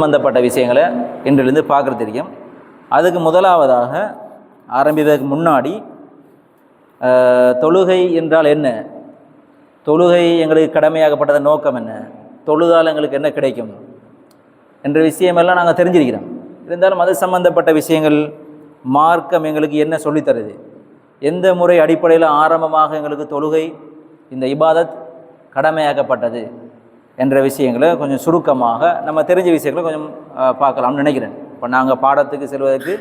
சம்பந்தப்பட்ட விஷயங்களை இன்றிலிருந்து பார்க்குறது தெரியும். அதுக்கு முதலாவதாக ஆரம்பிப்பதற்கு முன்னாடி தொழுகை என்றால் என்ன? தொழுகை எங்களுக்கு கடமையாகப்பட்டத நோக்கம் என்ன? தொழுதால் எங்களுக்கு என்ன கிடைக்கும்? என்ற விஷயமெல்லாம் நாங்கள் தெரிஞ்சிருக்கிறோம். இருந்தாலும் அது சம்பந்தப்பட்ட விஷயங்கள் மார்க்கம் எங்களுக்கு என்ன சொல்லித் தருது எந்த முறை அடிப்படையில் ஆரம்பமாக எங்களுக்கு தொழுகை இந்த இபாதத் கடமையாக்கப்பட்டது? என்ற விஷயங்களை கொஞ்சம் சுருக்கமாக நம்ம தெரிஞ்ச விஷயங்களை கொஞ்சம் பார்க்கலாம்னு நினைக்கிறேன். இப்போ நாங்கள் பாடத்துக்கு செல்வதற்கு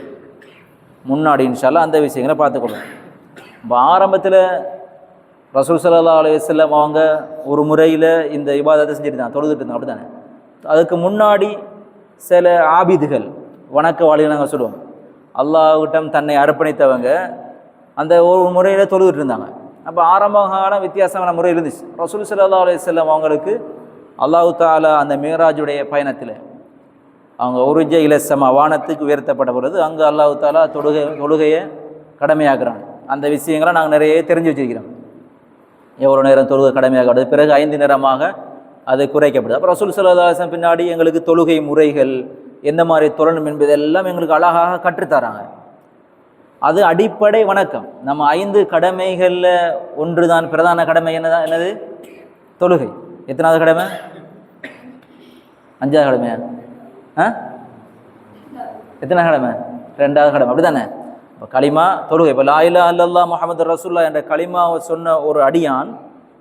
முன்னாடி இன்ஷால்லா அந்த விஷயங்களை பார்த்துக்கொள்வோம் இப்போ ஆரம்பத்தில் ரசூல் சல்லா அலுவலம் அவங்க ஒரு முறையில் இந்த இபாதத்தை செஞ்சுட்டு தான் தொழுதுட்டு இருந்தாங்க அப்படி தானே அதுக்கு முன்னாடி சில ஆபிதுகள் வணக்கவாளிகள் நாங்கள் சொல்லுவோம். அல்லாஹ்விட்டம் தன்னை அர்ப்பணித்தவங்க அந்த ஒரு முறையில் தொழுதுட்டு இருந்தாங்க. அப்போ ஆரம்பகால வித்தியாசமான முறை இருந்துச்சு. ரசூல் சல்லா அலுவலம் அவங்களுக்கு அல்லாஹு தாலா அந்த மேராஜுடைய பயணத்தில் அவங்க உருஜ இலசம வானத்துக்கு உயர்த்தப்பட்ட பொழுது அங்கே அல்லாஹு தாலா தொழுகை தொழுகையை கடமையாக்குறான். அந்த விஷயங்களை நாங்கள் நிறைய தெரிஞ்சு வச்சிருக்கிறோம். எவ்வளோ நேரம் தொழுகை கடமையாக்கப்படுது பிறகு ஐந்து நேரமாக அது குறைக்கப்படுது. அப்புறம் ரசூல் சல்லாஹம் பின்னாடி எங்களுக்கு தொழுகை முறைகள் எந்த மாதிரி தொழணும் என்பதெல்லாம் எங்களுக்கு அழகாக கற்றுத்தராங்க. அது அடிப்படை வணக்கம். நம்ம ஐந்து கடமைகளில் ஒன்று தான் பிரதான கடமை என்னதான்? என்னது? தொழுகை. எத்தனாவது கடமை? அஞ்சாவது கடமையா? ஆ? எத்தனை கடமை? ரெண்டாவது கடமை. அப்படி தானே இப்போ களிமா தொழுகை. இப்போ லாயிலா அல்லல்லா முகமது ரசூல்லா என்ற களிமாவை சொன்ன ஒரு அடியான்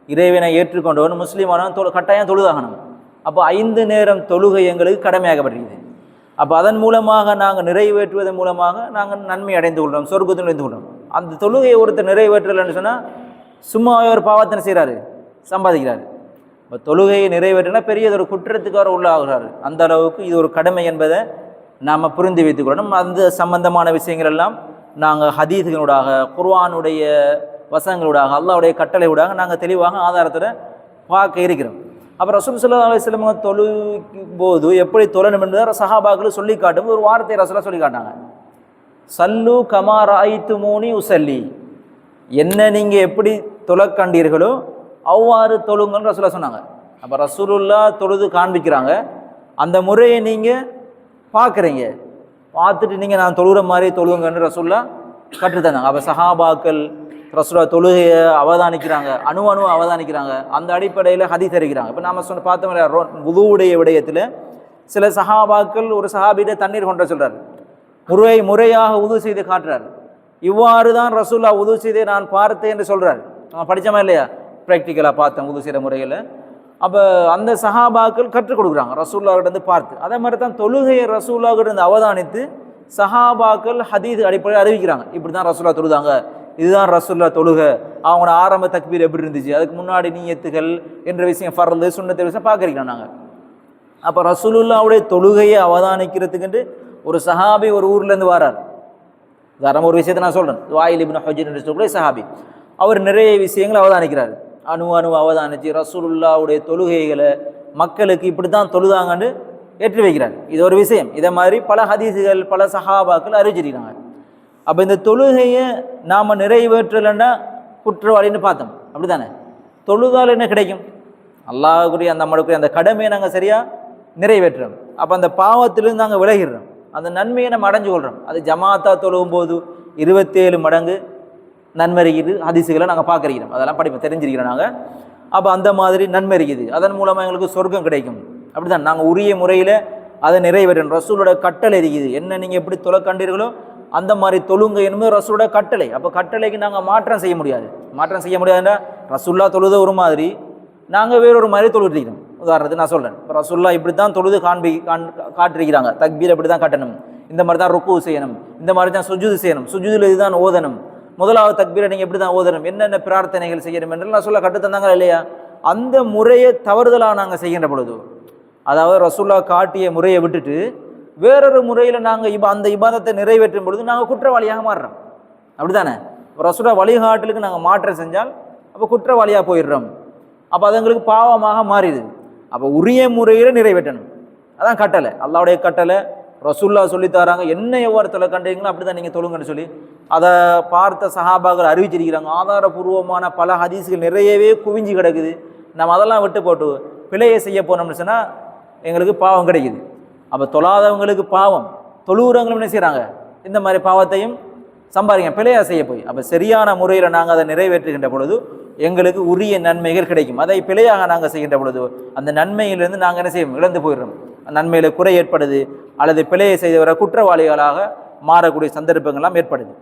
இறைவனை ஏற்றுக்கொண்டவன் முஸ்லீமானவன் தொழு கட்டாயம் தொழுதாகணும் அப்போ ஐந்து நேரம் தொழுகை எங்களுக்கு கடமையாகப்பட்டிருக்குது அப்போ அதன் மூலமாக நாங்கள் நிறைவேற்றுவதன் மூலமாக நாங்கள் நன்மை அடைந்து கொள்கிறோம் சொர்க்கத்தில் அடைந்து கொள்கிறோம் அந்த தொழுகையை ஒருத்தர் நிறைவேற்றலைன்னு சொன்னால் சும்மாவே ஒரு பாவத்தனை செய்கிறாரு சம்பாதிக்கிறாரு. இப்போ தொழுகையை நிறைவேற்றினா பெரியதொரு குற்றத்துக்கு அவர் உள்ளாகிறாரு அந்த அளவுக்கு இது ஒரு கடமை என்பதை நாம் புரிந்து வைத்துக்கொள்ளணும். அந்த சம்பந்தமான விஷயங்கள் எல்லாம் நாங்கள் ஹதீதுகளூடாக குர்ஆனுடைய அல்லாவுடைய கட்டளை கட்டளையூடாக நாங்கள் தெளிவாக ஆதாரத்தில் பார்க்க இருக்கிறோம். அப்புறம் ரசூல் சுல்லா அலிஸ்லம் தொழுகும் போது எப்படி தொழணும் என்று சஹாபாக்கள் சொல்லி காட்டும் ஒரு வார்த்தை ரசூலா சொல்லி காட்டாங்க சல்லு கமார் ஐத்து மூனி உசல்லி என்ன நீங்கள் எப்படி தொழ கண்டீர்களோ அவ்வாறு தொழுங்கன்னு ரசூலா சொன்னாங்க. அப்போ ரசூலுல்லா தொழுது காண்பிக்கிறாங்க. அந்த முறையை நீங்கள் பார்க்குறீங்க. பார்த்துட்டு நீங்கள் நான் தொழுகிற மாதிரி தொழுங்கன்னு ரசூல்லா கற்றுத்தந்தாங்க அப்போ சஹாபாக்கள் ரசூலா தொழுகையை அவதானிக்கிறாங்க. அணு அணு அவதானிக்கிறாங்க. அந்த அடிப்படையில் ஹதி தெரிவிக்கிறாங்க இப்போ நாம் சொன்ன பார்த்தோம் உதுவுடைய விடயத்தில் சில சஹாபாக்கள் ஒரு சஹாபியிட தண்ணீர் கொண்ட சொல்கிறார் முறை முறையாக உது செய்து காட்டுறாரு. இவ்வாறு தான் ரசூல்லா உது செய்து நான் பார்த்தேன் என்று சொல்கிறார் நம்ம படிச்சோமா இல்லையா? ப்ராக்டிக்கலாக பார்த்தேன் உது செய்கிற முறையில். அப்போ அந்த சஹாபாக்கள் கற்றுக் கொடுக்குறாங்க ரசூல்லாவிட்ட பார்த்து. அதே மாதிரி தான் தொழுகையை ரசூல்லாவிட்ட அவதானித்து சஹாபாக்கள் ஹதீது அடிப்படையில் அறிவிக்கிறாங்க. இப்படி தான் ரசூல்லா தொழுதாங்க. இதுதான் ரசூல்லா தொழுகை. அவங்களோட ஆரம்ப தக்பீர் எப்படி இருந்துச்சு? அதுக்கு முன்னாடி நீயத்துகள் என்ற விஷயம் ஃபர்ந்து சுண்ணத்தை விஷயம் பார்க்குறீங்களா நாங்கள் அப்போ ரசூலுல்லாவுடைய தொழுகையை அவதானிக்கிறதுக்குன்ட்டு ஒரு சஹாபி ஒரு ஊர்லேருந்து வரார். உதாரணம் ஒரு விஷயத்தை நான் சொல்கிறேன் வாயில் இப்னு ஹஜர் என்று சொல்லக்கூடிய சஹாபி. அவர் நிறைய விஷயங்களை அவதானிக்கிறார். அணு அணு அவதானிச்சு ரசூலுல்லாவுடைய தொழுகைகளை மக்களுக்கு இப்படி தான் தொழுதாங்கன்னு ஏற்றி வைக்கிறார். இது ஒரு விஷயம். இதை மாதிரி பல ஹதீஸுகள் பல சஹாபாக்கள் அறிவிச்சிருக்கிறாங்க அப்போ இந்த தொழுகையை நாம் நிறைவேற்றலைன்னா குற்றவாளின்னு பார்த்தோம். அப்படி தானே தொழுதால் என்ன கிடைக்கும்? அல்லாஹ்வுடைய அந்த நம்மளுக்குரிய அந்த கடமையை நாங்கள் சரியாக நிறைவேற்றுறோம். அப்போ அந்த பாவத்திலிருந்து நாங்கள் விலகிடுறோம். அந்த நன்மையை நம்ம அடைஞ்சு கொள்கிறோம் அது ஜமாத்தா தொழுவும் போது இருபத்தேழு மடங்கு நன்மை இருக்குது நாங்கள் பார்க்குறோம் அதெல்லாம் படிப்போம் தெரிஞ்சிருக்கிறோம் நாங்கள் அப்போ அந்த மாதிரி நன்மை இருக்குது அதன் மூலமாக எங்களுக்கு சொர்க்கம் கிடைக்கும். அப்படிதான் நாங்கள் உரிய முறையில் அதை நிறைவேற்றணும். ரசூலோட கட்டளை இருக்குது. என்ன நீங்கள் எப்படி தொலை கண்டீர்களோ அந்த மாதிரி தொழுங்க என்பது ரசூலோட கட்டளை. அப்போ கட்டளைக்கு நாங்கள் மாற்றம் செய்ய முடியாது. மாற்றம் செய்ய முடியாதுன்னா ரசுல்லா தொழுத ஒரு மாதிரி நாங்கள் வேறொரு மாதிரி தொழுகிறோம் உதாரணத்துக்கு நான் சொல்கிறேன் இப்போ ரசுல்லா இப்படி தான் தொழுது காண்பி காண் காட்டிருக்கிறாங்க. தக்பீர் இப்படி தான் கட்டணும். இந்த மாதிரி தான் ருக்கு செய்யணும். இந்த மாதிரி தான் சுஜுது செய்யணும். சுஜுதில் இதுதான் ஓதணும். முதலாவது தக்பீரை நீங்கள் எப்படி தான் ஓதணும். என்னென்ன பிரார்த்தனைகள் செய்யணும் என்று நான் சொல்ல கட்டுத்தந்தாங்களா இல்லையா? அந்த முறையை தவறுதலாக நாங்கள் செய்கின்ற பொழுது அதாவது ரசுல்லா காட்டிய முறையை விட்டுட்டு வேறொரு முறையில் நாங்கள் இப அந்த இபாதத்தை நிறைவேற்றும் பொழுது நாங்கள் குற்றவாளியாக மாறுறோம். அப்படிதானே ரசுல்லா வழிகாட்டலுக்கு நாங்கள் மாற்றம் செஞ்சால் அப்போ குற்றவாளியாக போயிடுறோம். அப்போ அது எங்களுக்கு பாவமாக மாறிடுது. அப்போ உரிய முறையில் நிறைவேற்றணும். அதான் கட்டளை. அல்லாவுடைய கட்டளை ரசுல்லா சொல்லி தராங்க. என்ன எவ்வாறு தொலை கண்டீங்களோ அப்படி தான் நீங்கள் தொழுங்கன்னு சொல்லி அதை பார்த்த சஹாபாக்கள் அறிவிச்சிருக்கிறாங்க. ஆதாரபூர்வமான பல ஹதீஸுகள் நிறையவே குவிஞ்சு கிடக்குது. நம்ம அதெல்லாம் விட்டு போட்டு பிழையை செய்ய போனோம்னு சொன்னால் எங்களுக்கு பாவம் கிடைக்குது. அப்போ தொழாதவங்களுக்கு பாவம் தொழுகிறவங்களும் என்ன செய்கிறாங்க இந்த மாதிரி பாவத்தையும் சம்பாதிங்க பிழையா செய்ய போய். அப்போ சரியான முறையில் நாங்கள் அதை நிறைவேற்றுகின்ற பொழுது எங்களுக்கு உரிய நன்மைகள் கிடைக்கும். அதை பிழையாக நாங்கள் செய்கின்ற பொழுது அந்த நன்மையிலிருந்து நாங்கள் என்ன செய்வோம்? இழந்து போயிடுறோம். நன்மையில் குறை ஏற்படுது. அல்லது பிழையை செய்தவரை குற்றவாளிகளாக மாறக்கூடிய சந்தர்ப்பங்கள்லாம் ஏற்படுது.